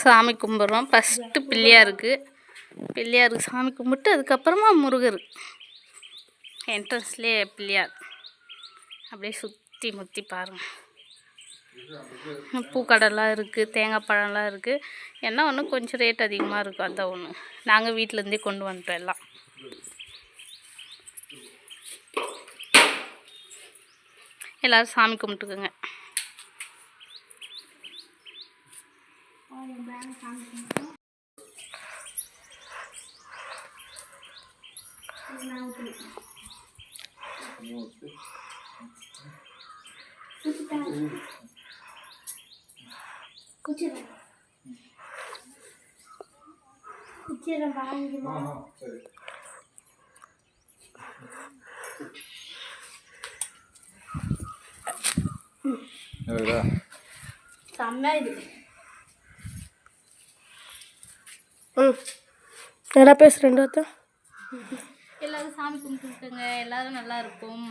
சாமி கும்பிட்றோம். ஃபஸ்ட்டு பிள்ளையாருக்கு பிள்ளையாருக்கு சாமி கும்பிட்டு அதுக்கப்புறமா முருகர். என்ட்ரன்ஸ்லேயே பிள்ளையார். அப்படியே சுற்றி முற்றி பாருங்கள் பூக்கடைலாம் இருக்குது தேங்காய் பழம்லாம் இருக்குது என்ன ஒன்று கொஞ்சம் ரேட் அதிகமாக இருக்கும் அந்த ஒன்று நாங்கள் வீட்டிலேருந்தே கொண்டு வந்துட்டோம் எல்லாம். எல்லோரும் சாமி கும்பிட்டுக்குங்க. குச்சிரம் வாங்கி செம்மையா இது ம். என்ன பேசு ரெண்டு வார்த்தை. எல்லாரும் சாமி கும்பிட்டுருக்குங்க எல்லாரும் நல்லா இருக்கும்.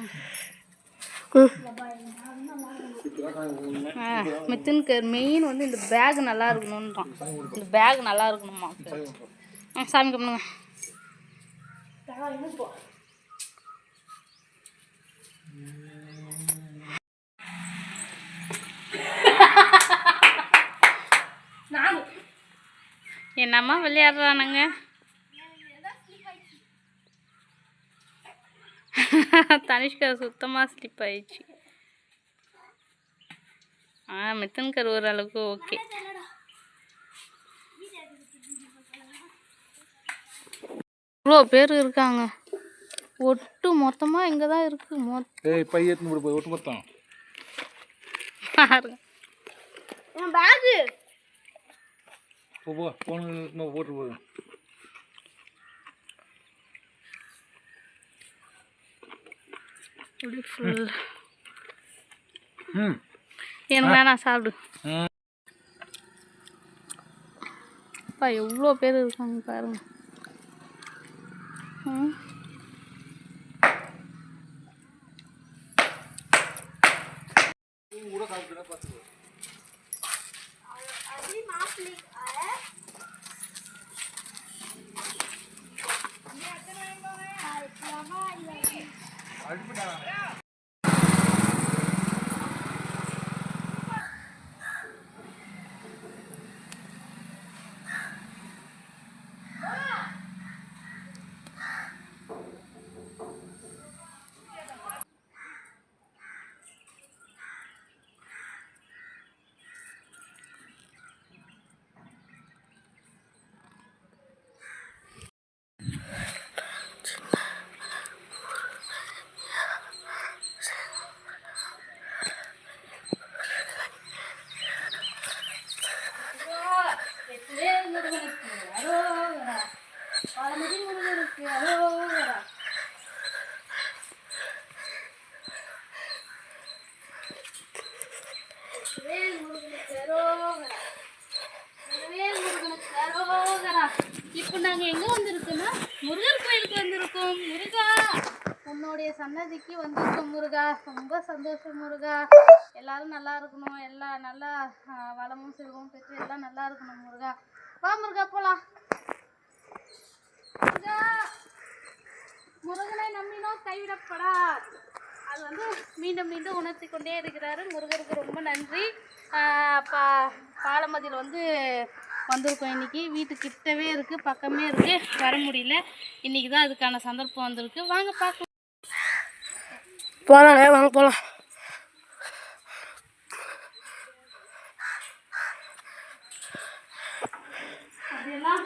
மித்துனுக்கு மெயின் வந்து இந்த பேக் நல்லா இருக்கணுன்றான் இந்த பேக் நல்லா இருக்கணுமா சாமி கும்பிடுங்க. என்னம்மா விளையாடுறானுங்க. தனிஷ்கா சுத்தமாக ஸ்லிப் ஆயிடுச்சு. ஆ மித்தன்கர் ஓரளவுக்கு ஓகே இவ்வளோ பேர் இருக்காங்க. ஒட்டு மொத்தமாக இங்கே தான் இருக்குது மொத்தம் ஒட்டு மொத்தம். பாருங்க போ போ எடுத்துன்னு போட்டு போடு. அப்படி ஃபுல் ம். எனக்கு வேணாம் சாப்பிடு. அப்பா எவ்வளோ பேர் இருக்காங்க பாருங்க. ம் இப்போ நாங்கள் எங்கே வந்திருக்கோன்னா முருகர் கோயிலுக்கு வந்திருக்கோம் முருகா. உன்னுடைய சன்னதிக்கு வந்திருக்கோம் முருகா. ரொம்ப சந்தோஷம் முருகா. எல்லாரும் நல்லா இருக்கணும். எல்லா நல்லா வளமும் செல்வமும் பெற்று எல்லாம் நல்லா இருக்கணும் முருகா. வா முருகா போலாம். முருகா முருகனை நம்பினோம் கைவிடப்படா அது வந்து மீண்டும் மீண்டும் உணர்த்தி கொண்டே இருக்கிறாரு. முருகருக்கு ரொம்ப நன்றி. பா பாலமதியில் வந்து வந்திருக்கோம் இன்னைக்கு. வீட்டுக்கிட்டவே இருக்குது பக்கமே இருக்குது வர முடியல. இன்னைக்கு தான் அதுக்கான சந்தர்ப்பம் வந்திருக்கு. வாங்க பார்க்கலாம். போகலாண்ணே வாங்க போகலாம் அதெல்லாம்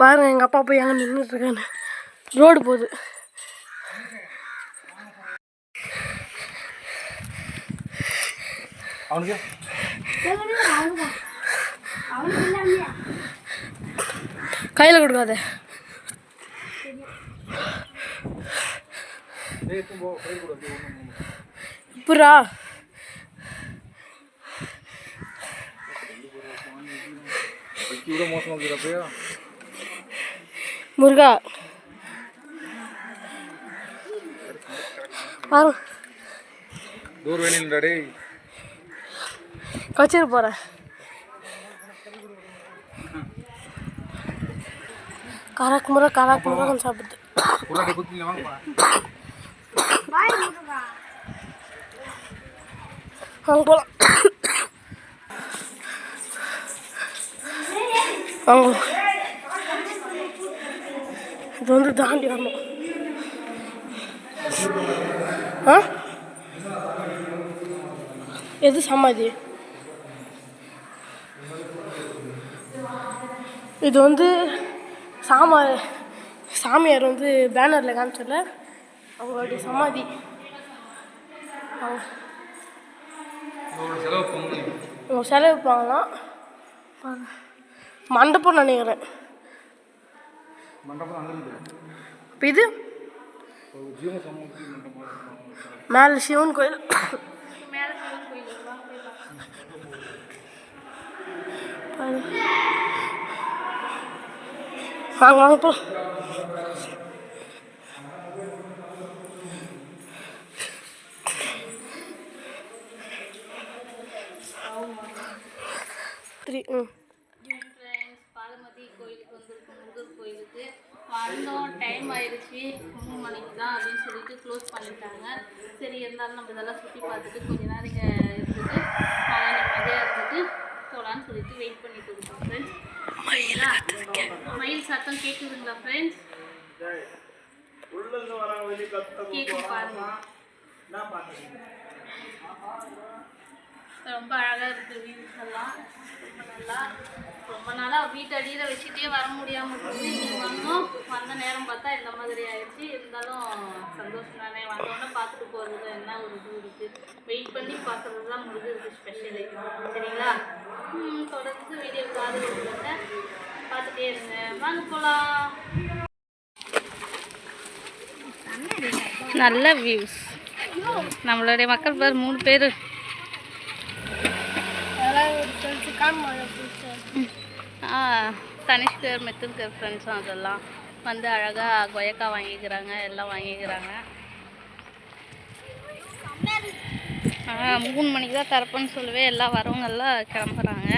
பாருங்க எங்கள் அப்பா போய் அங்கே நின்றுட்டு இருக்கான்னு ரோடு போகுது அவனுக்கு கையில் கொடுக்காத ஏய் எடுத்துன்னு போ கை கொடு அப்படியே ஒண்ணு, ஒண்ணு. புறா வைக்கி விட மோசமாக இருக்குது அப்படியே முருகா வரும் தூர் வேணில்டா வச்சிரு கச்சிட்டு போகிறேன் கராக்கு முறை கராக்கு முறை கொஞ்சம் சாப்பிட்டு. உருளாட்டை போகலாம் இது வந்து தாண்டி வரணும். ஆ? எது சமாதி? இது வந்து சாமா சாமியார் வந்து பேனரில் காமிச்சல அவங்களுடைய சமாதி. அவங்க உங்களோட செலவு மண்டபம் நினைக்கிறேன். இது? மேலே சிவன் கோயில் மேலே சிவன் கோயில் வாங்க போய் பார்க்கலாம். பாரு. வாங்க வாங்க போ த்ரீ ம் பாலமதி கோயிலுக்கு வந்திருக்கோம் முருகர் கோயிலுக்கு வந்தோம் டைம் ஆயிடுச்சு மூணு மணிக்கு தான் அப்படின்னு சொல்லிட்டு க்ளோஸ் பண்ணிட்டாங்க சரி இருந்தாலும் நம்ம இதெல்லாம் சுற்றி பார்த்துட்டு கொஞ்ச நேரம் இங்கே இருந்துட்டு அவங்க நிம்மதியாக இருந்துட்டு சொல்லிட்டு வெயிட் பண்ணிட்டு இருக்கோம் ஃப்ரெண்ட்ஸ் மயில் சத்தம் கேட்குதுங்களா ஃப்ரெண்ட்ஸ் கேட்கும் பாருங்க. ரொம்ப அழகாக இருக்குது வியூஸ் எல்லாம். ரொம்ப நல்லா. ரொம்ப நாளாக வீட்டடியில் வச்சுட்டே வர முடியாமல் இருக்குது இன்னைக்கு வந்தோம். வந்த நேரம் பார்த்தா இந்த மாதிரி ஆயிடுச்சு. இருந்தாலும் சந்தோஷம் தானே வந்தோடனே பார்த்துட்டு போகிறது என்ன ஒரு இது இருக்குது வெயிட் பண்ணி பார்க்குறது தான் முருகருக்கு ஸ்பெஷலு சரிங்களா? தொடர்ந்து வீடியோ காது கொடுங்க பார்த்துட்டே இருங்க. வாங்க போகலாம் நல்ல வியூஸ் நம்மளுடைய மக்கள் பேர் மூணு பேர். ஆ தனிஷ்கர் மெத்துன்கர் ஃப்ரெண்ட்ஸும் அதெல்லாம். வந்து அழகாக கொயக்கா வாங்கிக்கிறாங்க எல்லாம் வாங்கிக்கிறாங்க. ஆ மூணு மணிக்கு தான் திறப்புன்னு சொல்லவே எல்லாம் வரவங்கெல்லாம் கிளம்புறாங்க.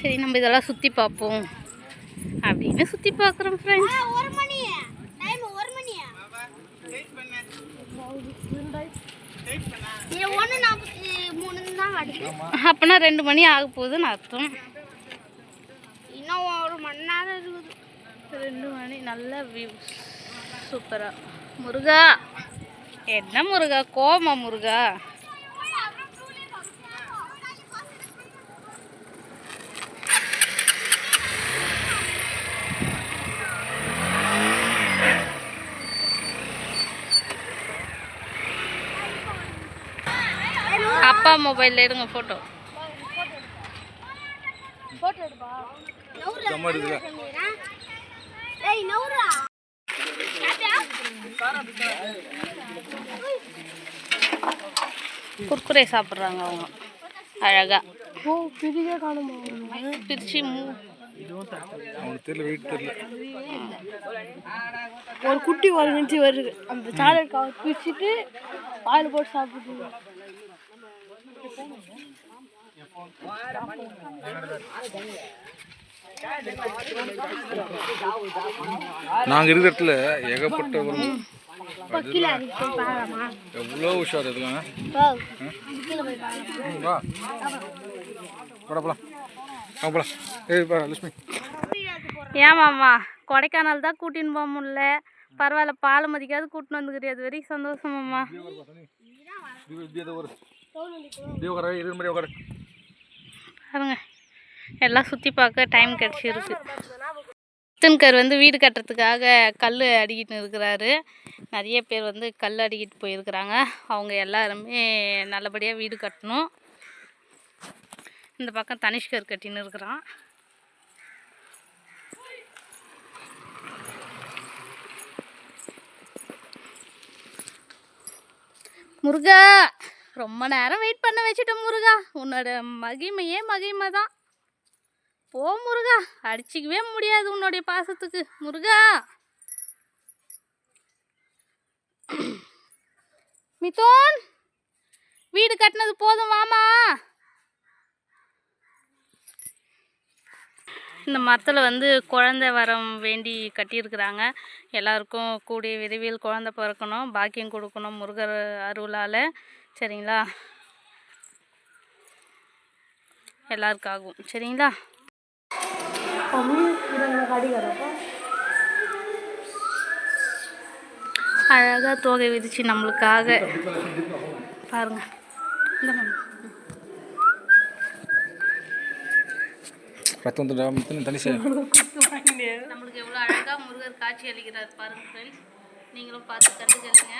சரி நம்ம இதெல்லாம் சுற்றி பார்ப்போம். அப்படின்னு சுற்றி பார்க்குறோம் ஃப்ரெண்ட்ஸ் ஒரு மணி டைம் ஒரு மணி இது ஒன்று நாற்பத்தி அப்போனா ரெண்டு மணி ஆக போகுதுன்னு அர்த்தம். இன்னும் ஒரு மணி நேரம் இருக்குது. ரெண்டு மணி நல்ல வியூ சூப்பராக முருகா. என்ன முருகா? கோமா முருகா? அப்பா மொபைலில் எடுங்க ஃபோட்டோ குர்குரே சாப்பிட்றாங்க அவங்க. அழகா. ஓ பிரிவே காணுமா பிரிச்சு மூ. அவனுக்கு தெரியல வெயிட் தெரியல. ஒரு குட்டி ஒரு நிமிஷி வருது. அந்த கவர் பிரிச்சுட்டு வாயில் போட்டு சாப்பிடுது நாங்கள் இருக்கிற இடத்துல ஏகப்பட்ட எவ்வளோ உஷார் வா. ஏய் பா லட்சுமி. ஏமாம்மா கொடைக்கானல் தான் கூட்டின்னு போக முடியல. பரவாயில்ல பாலை மதிக்காது கூட்டின்னு வந்துக்கிறியா அது வரைக்கும் சந்தோஷமாம்மா பாருங்க எல்லாம் சுற்றி பார்க்க டைம் கிடச்சிருக்கு முத்துன்கர் வந்து வீடு கட்டுறதுக்காக கல் அடிக்கிட்டு இருக்கிறாரு. நிறைய பேர் வந்து கல் அடிக்கிட்டு போயிருக்கிறாங்க. அவங்க எல்லாருமே நல்லபடியாக வீடு கட்டணும். இந்த பக்கம் தனிஷ்கர் கட்டின்னு இருக்கிறான். முருகா! ரொம்ப நேரம் வெயிட் பண்ண வச்சுட்டோம் முருகா. உன்னோட மகிமையே மகிமை தான் போ முருகா. அடிச்சிக்கவே முடியாது உன்னுடைய பாசத்துக்கு. முருகா. மிதோன் வீடு கட்டினது போதும் வாமா. இந்த மரத்தில் வந்து குழந்தை வரம் வேண்டி கட்டியிருக்கிறாங்க. எல்லாருக்கும் கூடிய விரைவில் குழந்தை பிறக்கணும் பாக்கியம் கொடுக்கணும் முருகர் அருளால். சரிங்களா? எல்லாருக்காகும் சரிங்களா? அழகாக தோகை விரிச்சு நம்மளுக்காக. பாருங்க. இந்த. ரத்தம் தண்ணி நம்மளுக்கு எவ்வளோ அழகாக முருகர் காட்சி அளிக்கிறார் பாருங்க ஃப்ரெண்ட்ஸ் நீங்களும் பார்த்து கண்டுக்கலுங்க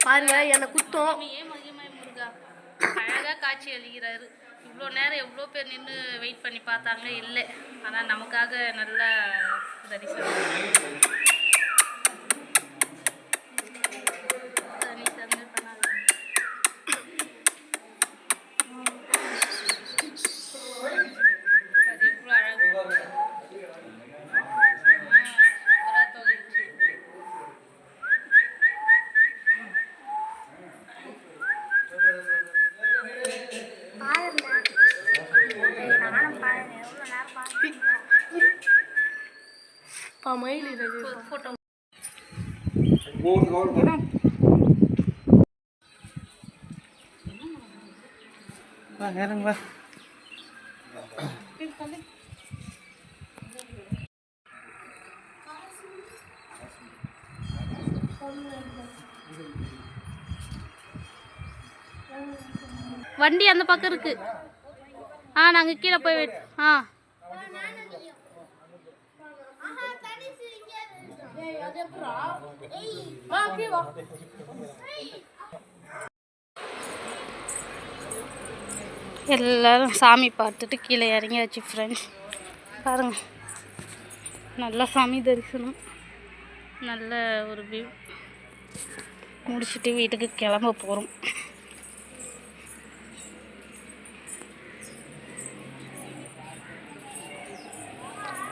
பாருங்க என்னை குத்தம். மகிமை முருகா? அழகாக காட்சி அளிக்கிறாரு. இவ்வளோ நேரம் எவ்வளோ பேர் நின்று வெயிட் பண்ணி பார்த்தாங்க? இல்லை. ஆனால் நமக்காக நல்ல தரிசனம் தனி தன்மை பண்ணாது. பாரு, எவ்வளோ அழகு. ஆ, சூப்பரா தோணுச்சு. பா மயில் இது ஃபோட்டோ வா நேரங்க வா வண்டி அந்த பக்கம் இருக்கு. ஆ நாங்கள் கீழே போய் ஆ. வெயிட் எல்லாரும் சாமி பார்த்துட்டு கீழே இறங்கியாச்சு ஃப்ரெண்ட்ஸ் பாருங்க. நல்ல சாமி தரிசனம். நல்ல ஒரு வியூ முடிச்சுட்டு வீட்டுக்கு கிளம்ப போகிறோம்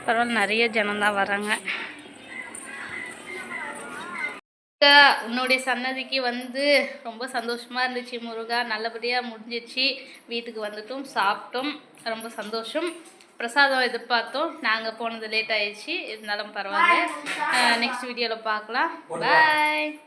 பரவாயில்ல நிறைய ஜனம்தான் வராங்க. முருகா, உன்னுடைய சன்னதிக்கு வந்து ரொம்ப சந்தோஷமாக இருந்துச்சு முருகா. நல்லபடியாக முடிஞ்சிச்சு. வீட்டுக்கு வந்துட்டும் சாப்பிட்டோம். ரொம்ப சந்தோஷம். பிரசாதம் எதிர்பார்த்தோம். நாங்கள் போனது லேட் ஆயிடுச்சு. இருந்தாலும் பரவாயில்ல. நெக்ஸ்ட் வீடியோவில் பார்க்கலாம். பாய்